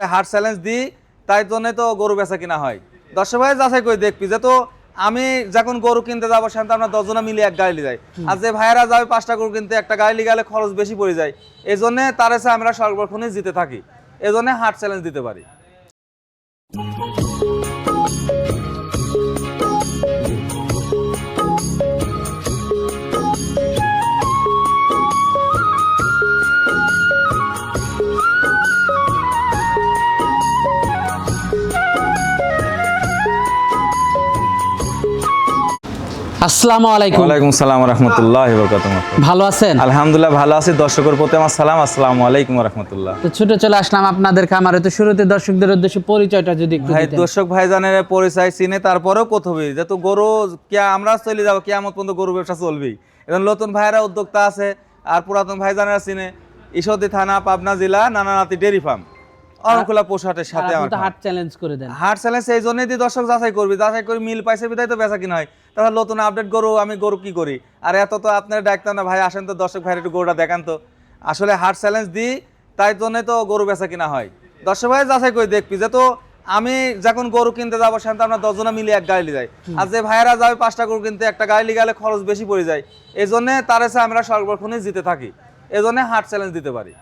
Heart challenge দিই তাই জন্য তো গরু বেচা কিনা হয়। দর্শক ভাই যাচাই করে দেখবি যে তো আমি যখন গরু কিনতে যাব সেখানে আমরা দশজনে মিলে এক গাড়ি যাই। আর যে ভাইয়েরা যাবে পাঁচটা গরু কিনতে একটা গাড়ি গেলে খরচ বেশি পড়ে যায়। এই জন্যে তার সাথে আমরা সর্বক্ষণে জিতে থাকি। এই জন্য হার্ট চ্যালেঞ্জ দিতে পারি। আসসালামু আলাইকুম। ওয়ালাইকুম সালাম রহমতুল্লাহ ভালো আছেন? আলহামদুলিল্লাহ ভালো আছি দর্শকের প্রতি আমার সালাম আসসালামু আলাইকুম রহমতুল্লাহ। তো ছুটে চলে আসলাম আপনাদের খামারে তো শুরুতে দর্শকদের উদ্দেশ্যে পরিচয়টা যদি একটু ভাই দর্শক ভাইজানের পরিচয় চিনে তারপরেও প্রথমে যেহেতু গরু কে আমরা চলে যাব কেমন পর্যন্ত গরু ব্যবসা চলবেই। এবং নতুন ভাইরা উদ্যোক্তা আছে আর পুরাতন ভাইজানেরা চিনে ঈশ্বরদী থানা পাবনা জেলা নানানাতি ডেরি ফার্ম। পোশাটের সাথে আমার হার্ট চ্যালেঞ্জ করে দেন। হাট চ্যালেঞ্জ সেই জন্যই দিয়ে দর্শক যাচাই করবি। যাচাই করে মিল পাইছে বিধায় তো বেচা কিনা হয়। তাহলে নতুন আপডেট গরু আমি গরু কি করি? আর এত তো আপনার ডাকতাম না ভাই আসেন তো দর্শক ভাইয়ের একটু গরুটা দেখান তো। আসলে হাট চ্যালেঞ্জ দিই তাই জন্যই তো গরু বেচা কিনা হয়। দর্শক ভাই যাচাই করে দেখবি। যে তো আমি যখন গরু কিনতে যাব সেখানে আমরা দশজনা মিলে এক গাড়ি যাই। আর যে ভাইয়েরা যাবে পাঁচটা গরু কিনতে একটা গাড়ি গেলে খরচ বেশি পড়ে যায়। এই জন্য তার এসে আমরা সর্বক্ষণই জিতে থাকি। এই জন্য হাট চ্যালেঞ্জ দিতে পারি।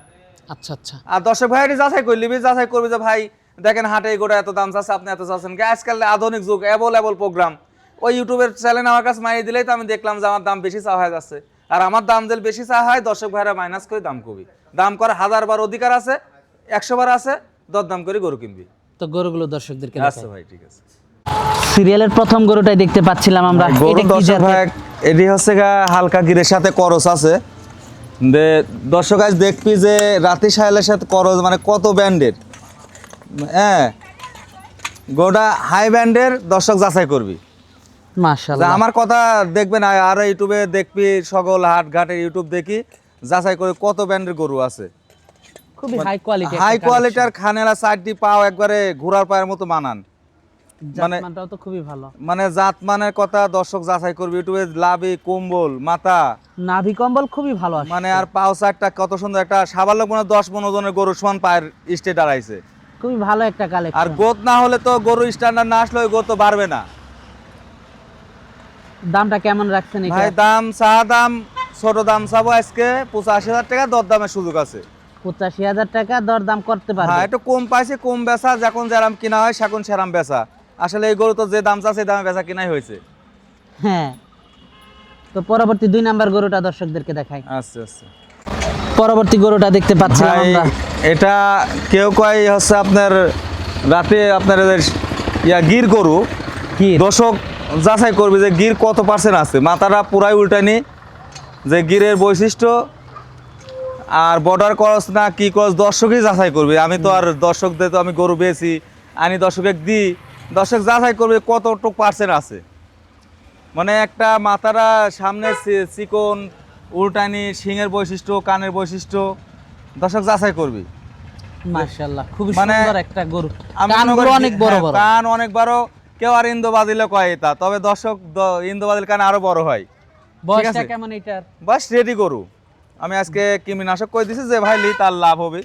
আচ্ছা আচ্ছা। আর দর্শক ভাই যাচাই যাচাই করবি যে ভাই দেখেন হাটে গোটা এত দাম চাচ্ছে আপনি এত চাচ্ছেন কি? আজকাল আধুনিক যুগ প্রোগ্রাম। ওই ইউটিউবের চ্যানেল আমার কাছে দিলেই তো আমি দেখলাম যে আমার দাম বেশি চাওয়া হয়ে যাচ্ছে। আর আমার দাম বেশি চাওয়া হয় দর্শক ভাইরা মাইনাস করে দাম কবি। দাম করার হাজার বার অধিকার আছে একশো বার আছে দর দাম করে গরু কিনবি। তো গরুগুলো দর্শকদেরকে আচ্ছা ভাই ঠিক আছে। সিরিয়ালের প্রথম গরুটাই দেখতে পাচ্ছিলাম আমরা গরু এটা দর্শক ভাই এটি হচ্ছে হালকা গিরের সাথে করস আছে। দর্শক আজ দেখবি যে রাতি সাহেলের সাথে করস মানে কত ব্যান্ডের হ্যাঁ গোটা হাই ব্যান্ডের দর্শক যাচাই করবি। আমার কথা দেখবেন আর আর ইউটিউবে দেখবি সকল হাট ঘাটের ইউটিউব দেখি যাচাই করে কত ব্যান্ডের গরু আছে। খুবই হাই কোয়ালিটি হাই কোয়ালিটির খানেলা চারটি পাও একবারে ঘোড়ার পায়ের মতো মানান মানে- তো খুবই ভালো। মানে জাত মানের কথা দর্শক যাচাই করবি ইউটিউবে লাভি কম্বল মাথা। নাভি কম্বল খুবই ভালো মানে আর পাও চারটা কত সুন্দর একটা সাবাল্য মনে হয় দশ পনেরো জনের গরু সমান পায়ের খুবই ভালো একটা আর গোত না হলে তো গরু স্ট্যান্ডার্ড না আসলে ওই গোত বাড়বে না। দামটা কেমন রাখছেন ভাই দাম চা দাম ছোট দাম চাবো আজকে। পঁচাশি হাজার টাকা দর দামের সুযোগ আছে। পঁচাশি হাজার টাকা দর দাম করতে হ্যাঁ পারবে একটু কম পাইছে কম বেচা যখন যেরাম কিনা হয় সেখন সেরাম বেচা। আসলে এই গরু তো যে দাম চাচ্ছে দামে বেচা কিনাই হয়েছে। হ্যাঁ। তো পরবর্তী দুই নাম্বার গরুটা দর্শকদেরকে দেখাই। আচ্ছা আচ্ছা। পরবর্তী গরুটা দেখতে পাচ্ছিলাম ভাই আমরা। এটা কেউ কয় হচ্ছে আপনার রাতে আপনার ইয়া গির গরু। কি দর্শক যাচাই করবে যে গির কত পার্সেন্ট আছে। মাথাটা পুরাই উল্টানি যে গিরের বৈশিষ্ট্য আর বর্ডার ক্রস না কি ক্রস দর্শকই যাচাই করবে। আমি তো আর দর্শকদের তো আমি গরু বেছি আনি দর্শকে দিই। দর্শক যাচাই করবে কতটুক পার্সেন্ট আছে। মানে একটা মাথারা সামনে চিকন উল্টানি শিঙের বৈশিষ্ট্য কানের বৈশিষ্ট্য দর্শক যাচাই করবি। মাশাআল্লাহ খুবই মানে সুন্দর একটা গরু। কানগুলো অনেক বড় হ্যাঁ, বড়। কান অনেক বড় কেউ আর ইন্দো বাদিলে কয় এটা তবে দর্শক ইন্দো বাদিল কান আরও বড় হয়। বয়সটা কেমন এটার? বাস রেডি গরু। আমি আজকে কৃমিনাশক কই দিছি যে ভাই লি তার লাভ হবে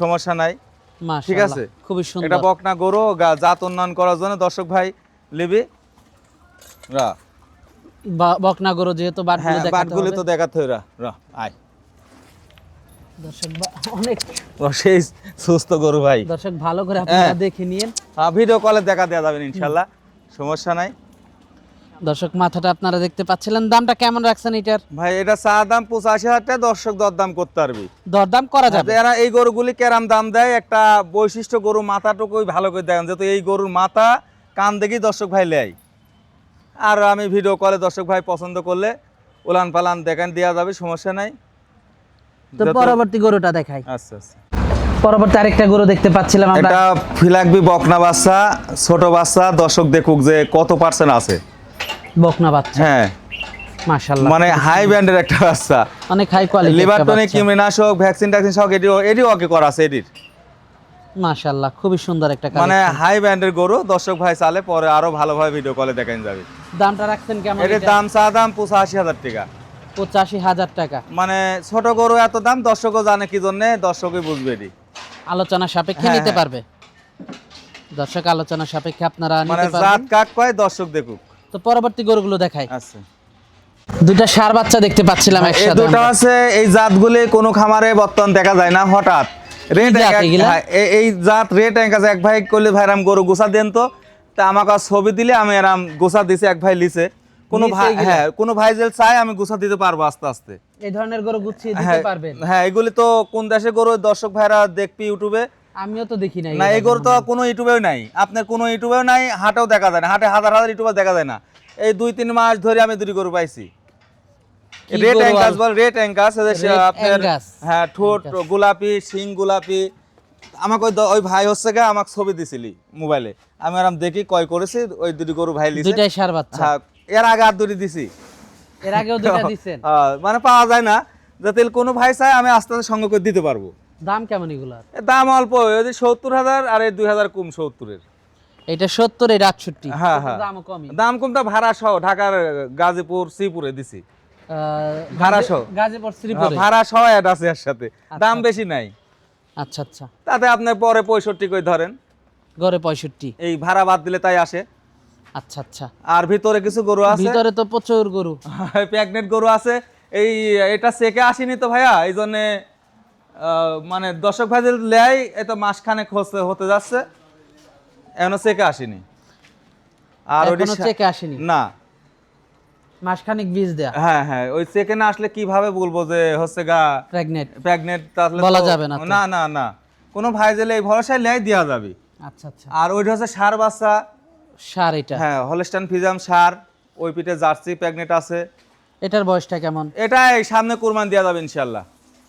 সমস্যা নাই। মাশাআল্লাহ আছে। খুবই সুন্দর। এটা বকনা গরু জাত উন্নয়ন করার জন্য দর্শক ভাই লিবি রা। বকনা গরু যেহেতু বাটগুলো হ্যাঁ দেখাতে বাটগুলি তো দেখাতে হয় রা রা আয়। দর্শক অনেক সেই সুস্থ গরু ভাই। দর্শক ভালো করে আপনারা হ্যাঁ। দেখে নিন ভিডিও কলে দেখা দেওয়া যাবে ইনশাল্লাহ সমস্যা নাই। দর্শক মাথাটা আপনারা দেখতে পাচ্ছিলেন। দামটা কেমন রাখছেন এটার? ভাই এটা চা দাম পঁচাশি হাজার টাকা দর্শক দরদাম করতে পারবি। দরদাম করা যাবে? এরা এই গরুগুলি কেরাম দাম দেয় একটা বৈশিষ্ট্য গরু মাথাটুকুই ভালো করে দেখেন। যেহেতু এই গরুর মাথা কান দেখেই দর্শক ভাই লেয়। আর আমি ভিডিও কলে দর্শক ভাই পছন্দ করলে উলান পালান দেখেন দেওয়া যাবে সমস্যা নাই। তো পরবর্তী গরুটা দেখাই। আচ্ছা আচ্ছা। পরবর্তী আরেকটা গরু দেখতে পাচ্ছিলাম আমরা। এটা ফিলাকবি বকনা বাচ্চা ছোট বাচ্চা দর্শক দেখুক যে কত পার্সেন্ট আছে। বকনা বাচ্চা। হ্যাঁ। মাশাআল্লাহ। মানে হাই একটা বাচ্চা। অনেক হাই কোয়ালিটি ভ্যাকসিন ট্যাকসিন সব এটি ওকে করা আছে এটির। মাশাআল্লাহ খুবই সুন্দর একটা মানে হাই গরু দর্শক ভাই চালে পরে আরও ভালোভাবে ভিডিও কলে দেখান যাবে। দামটা রাখছেন কেমন এটির দাম চা টাকা। পঁচাশি হাজার টাকা। মানে ছোট গরু এত দাম দর্শকও জানে কি জন্য দর্শকই বুঝবে এটি। আলোচনা সাপেক্ষে হ্যাঁ, নিতে হ্যাঁ। পারবে। দর্শক আলোচনা সাপেক্ষে আপনারা মানে জাত কাক কয় দর্শক দেখুক। তো পরবর্তী গরুগুলো দেখাই। আচ্ছা দুইটা সার বাচ্চা দেখতে পাচ্ছিলাম একসাথে। দুটো আছে এই জাতগুলি কোনো খামারে বর্তমান দেখা যায় না হঠাৎ। রেট এই জাত রেট এক আছে এক ভাই করলে ভাই রাম গরু গোসা দেন তো। তা আমাকে ছবি দিলে আমি এরাম গোসা দিছি এক ভাই লিছে। কোনো ভাই হ্যাঁ কোনো ভাই যে চাই আমি গোসা দিতে পারব আস্তে আস্তে। এই ধরনের গরু গুছিয়ে দিতে হ্যাঁ পারবেন? হ্যাঁ এগুলি তো কোন দেশে গরু দর্শক ভাইরা দেখবি ইউটিউবে। আমিও তো দেখি নাই না এই গরু তো কোনো ইউটিউবেও নাই। আপনার কোনো ইউটিউবেও নাই হাটেও দেখা যায় না। হাটে হাজার হাজার ইউটিউবে দেখা যায় না। এই দুই তিন মাস ধরে আমি দুটি গরু পাইছি। রেড অ্যাঙ্কাস বল রেড অ্যাঙ্কাস আপনার হ্যাঁ ঠোঁট গোলাপি শিং গোলাপি। আমাকে ওই ওই ভাই হচ্ছে গা আমাকে ছবি দিছিলি মোবাইলে। আমি আরাম দেখি কয় করেছি ওই দুটি গরু ভাই লিছে। দুইটাই সার বাচ্চা। হ্যাঁ এর আগে আর দুটি দিছি। এর আগেও দুইটা দিছেন। হ্যাঁ, মানে পাওয়া যায় না। যাতে কোনো ভাই চায় আমি আস্তে আস্তে সঙ্গে করে দিতে পারব। দাম কেমন এগুলার? দাম অল্প ওই সত্তর হাজার আর এই দুই হাজার কম সত্তরের। এটা সত্তর এটা আটষট্টি হ্যাঁ হ্যাঁ। দামও কমই। দাম কমটা ভাড়া সহ ঢাকার গাজীপুর শ্রীপুরে দিছি। ভাড়া সহ। গাজীপুর হ্যাঁ, শ্রীপুরে? ভাড়া সহ অ্যাড আছে এর সাথে। দাম বেশি নাই। আচ্ছা আচ্ছা। তাতে আপনি পরে পঁয়ষট্টি করে ধরেন। গড়ে পঁয়ষট্টি। এই ভাড়া বাদ দিলে তাই আসে। আচ্ছা আচ্ছা। আর ভিতরে কিছু গরু আছে? ভিতরে তো প্রচুর গরু। প্যাগনেট গরু আছে। এই এটা সেকে আসেনি তো ভাইয়া এই জন্যে মানে দর্শক ভাই যদি লেয় এত মাসখানে হতে হতে যাচ্ছে। এখনও সেকে আসেনি। আর এখনও চেকে আসেনি? না। মাসখানিক বীজ দেয়া। হ্যাঁ হ্যাঁ ওই সেকে না আসলে কীভাবে বলব যে হচ্ছে গা প্রেগনেন্ট প্রেগনেন্ট তাহলে বলা যাবে না না না না। কোনো ভাই দিলে এই ভরসায় লেয় দেওয়া যাবে। আচ্ছা আচ্ছা। আর ওইটা হচ্ছে সার বাচ্চা। সার এটা? হ্যাঁ হলস্টান ফিজাম সার। ওই পিঠে জার্সি প্রেগনেন্ট আছে। এটার বয়সটা কেমন? এটা এই সামনে কোরবান দেওয়া যাবে ইনশাল্লাহ।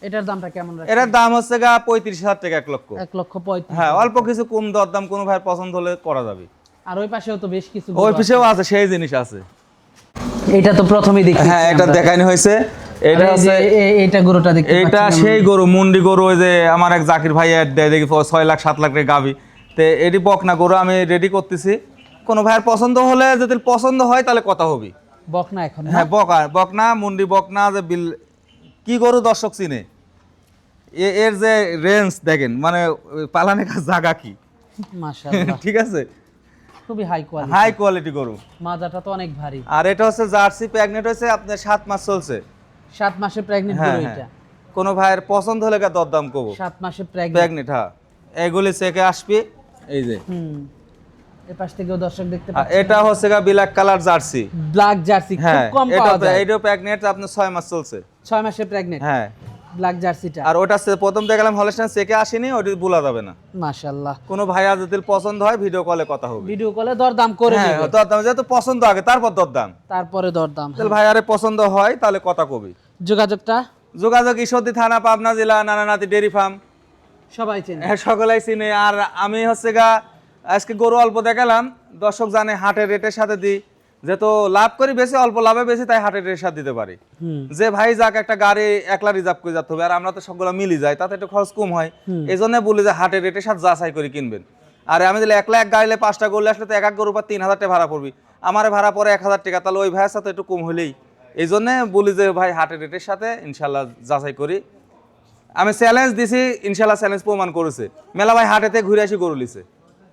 এটার দামটা কেমন? এটার দাম হচ্ছে গা পঁয়ত্রিশ হাজার টাকা এক লক্ষ। এক লক্ষ পঁয়ত্রিশ হ্যাঁ অল্প কিছু কম দরদাম কোনো ভাই পছন্দ হলে করা যাবে। আর ওই পাশেও তো বেশ কিছু ওই পিছেও আছে সেই জিনিস আছে। এটা তো প্রথমেই দেখি হ্যাঁ এটা দেখানি হয়েছে। এটা হচ্ছে গরুটা দেখতে পাচ্ছি সেই গরু মুন্ডি গরু ওই যে আমার এক জাকির ভাই অ্যাড দেয় দেখি ছয় লাখ সাত লাখ টাকা গাবি তো এটি বকনা গরু আমি রেডি করতেছি। কোনো ভাইয়ের পছন্দ হলে যদি পছন্দ হয় তাহলে কথা হবে বকনা এখন হ্যাঁ বকা বকনা মুন্ডি বকনা যে বিল কি গরু দর্শক চিনে? এর যে রেঞ্জ দেখেন মানে পালানে জায়গা কি? ঠিক আছে? খুবই হাই কোয়ালিটি হাই কোয়ালিটি গরু। মাজাটা তো অনেক ভারী। আর এটা হচ্ছে জার্সি প্রেগনেন্ট হয়েছে আপনার সাত মাস চলছে। সাত মাসে প্রেগনেন্ট হ্যাঁ গরু হ্যাঁ এটা। কোনো ভাইয়ের পছন্দ হলে কা দরদাম করব। সাত মাসে প্রেগনেন্ট হ্যাঁ। এগুলি চেকে আসবি এই যে। হুম। এ পাশ থেকেও দর্শক দেখতে আর এটা হচ্ছে গা black colour jersey black jersey খুব হ্যাঁ কম পাওয়া যায়। এটাও প্রেগনেন্ট আপনার ছয় মাস চলছে। ছয় মাসে প্রেগনেন্ট হ্যাঁ। ব্ল্যাক জার্সিটা আর ওটা প্রথম দেখালাম হলস্টাইন চেকে আসেনি ওটি বলা যাবে না। মাশাআল্লাহ। কোনো ভাইয়া যদি পছন্দ হয় ভিডিও কলে কথা হবে। ভিডিও কলে দরদাম করে হ্যাঁ দরদাম যেহেতু পছন্দ আগে তারপর দরদাম। তারপরে দরদাম তাহলে ভাইয়ারে পছন্দ হয় তাহলে কথা কবি। যোগাযোগটা? যোগাযোগ ঈশ্বরদী থানা পাবনা জেলা নানানাতি ডেরি ফার্ম। সবাই চেনে। হ্যাঁ সকলাই চিনে। আর আমি হচ্ছে গা আজকে গরু অল্প দেখালাম দর্শক জানে হাটের রেটের সাথে দিই। যেহেতু লাভ করি বেশি অল্প লাভে বেশি তাই হাটের রেটের সাথে দিতে পারি। যে ভাই যাক একটা গাড়ি একলা রিজার্ভ করে যেতে হবে আর আমরা তো সবগুলো মিলি যাই তাতে একটু খরচ কম হয়। এই জন্য বলি যে হাটের রেটের সাথে যাচাই করে কিনবেন। আর আমি যদি একলা এক গাড়িলে পাঁচটা গরু আসলে তো এক এক গরু পর তিন হাজার টাকা ভাড়া পড়বি। আমার ভাড়া পরে এক হাজার টাকা তাহলে ওই ভাইয়ের সাথে একটু কম হলেই। এই জন্যে বলি যে ভাই হাটের রেটের সাথে ইনশাল্লাহ যাচাই করি। আমি চ্যালেঞ্জ দিছি ইনশাল্লাহ চ্যালেঞ্জ প্রমাণ করেছে। মেলা ভাই হাটেতে ঘুরে আসি গরু লিছে